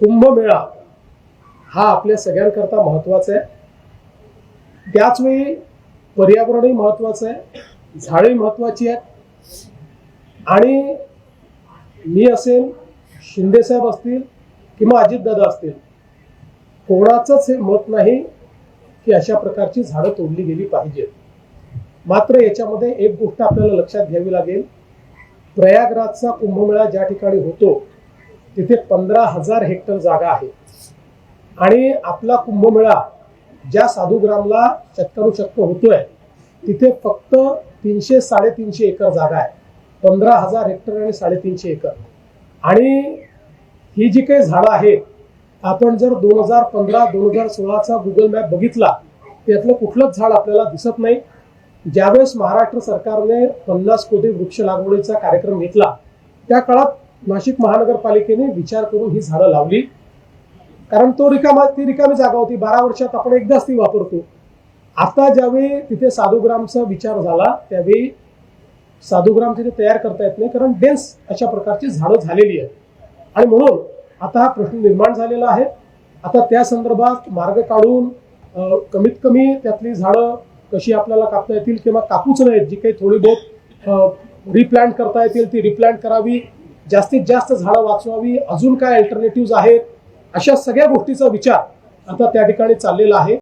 कुंभमेळा हा आपल्या सगळ्यांकरता महत्त्वाचा आहे. त्याचवेळी पर्यावरणही महत्वाचं आहे. झाडे महत्वाची आहेत. आणि मी असेल शिंदेसाहेब असतील किंवा अजितदादा असतील कोणाचंच हे मत नाही की अशा प्रकारची झाडं तोडली गेली पाहिजेत मात्र याच्यामध्ये एक गोष्ट आपल्याला लक्षात घ्यावी लागेल. प्रयागराजचा कुंभमेळा ज्या ठिकाणी होतो तिथे पंधरा हजार हेक्टर जागा आहे. आणि आपला कुंभमेळा ज्या साधुग्रामला शतकानुशतक होतोय तिथे फक्त तीनशे साडेतीनशे एकर जागा आहे. पंधरा हजार हेक्टर आणि साडेतीनशे एकर. आणि ही जी काही झाडं आहेत आपण जर दोन हजार पंधरा दोन हजार सोळाचा गुगल मॅप बघितला त्यातलं कुठलंच झाड आपल्याला दिसत नाही. ज्यावेळेस महाराष्ट्र सरकारने पन्नास कोटी वृक्ष लागवडीचा कार्यक्रम घेतला त्या काळात नाशिक महानगरपालिकेने विचार करून ही झाडं लावली. कारण तो रिकामा ती रिकामी जागा होती. बारा वर्षात आपण एकदाच ती वापरतो. आता ज्यावेळी तिथे साधुग्रामचा विचार झाला त्यावेळी साधुग्राम तिथे तयार करता येत नाही कारण डेन्स अशा प्रकारची झाडं झालेली आहेत. आणि म्हणून आता हा प्रश्न निर्माण झालेला आहे. आता त्या संदर्भात मार्ग काढून कमीत कमी त्यातली झाडं कशी आपल्याला कापता येतील किंवा कापूच नाहीत जी काही थोडी बहुत रिप्लांट करता येतील ती रिप्लांट करावी. जास्तीत जास्त झाडं वाचवावी. अजून काय अल्टरनेटिव्ह आहेत? अशा सगळ्या गोष्टीचा विचार आता त्या ठिकाणी चाललेला आहे.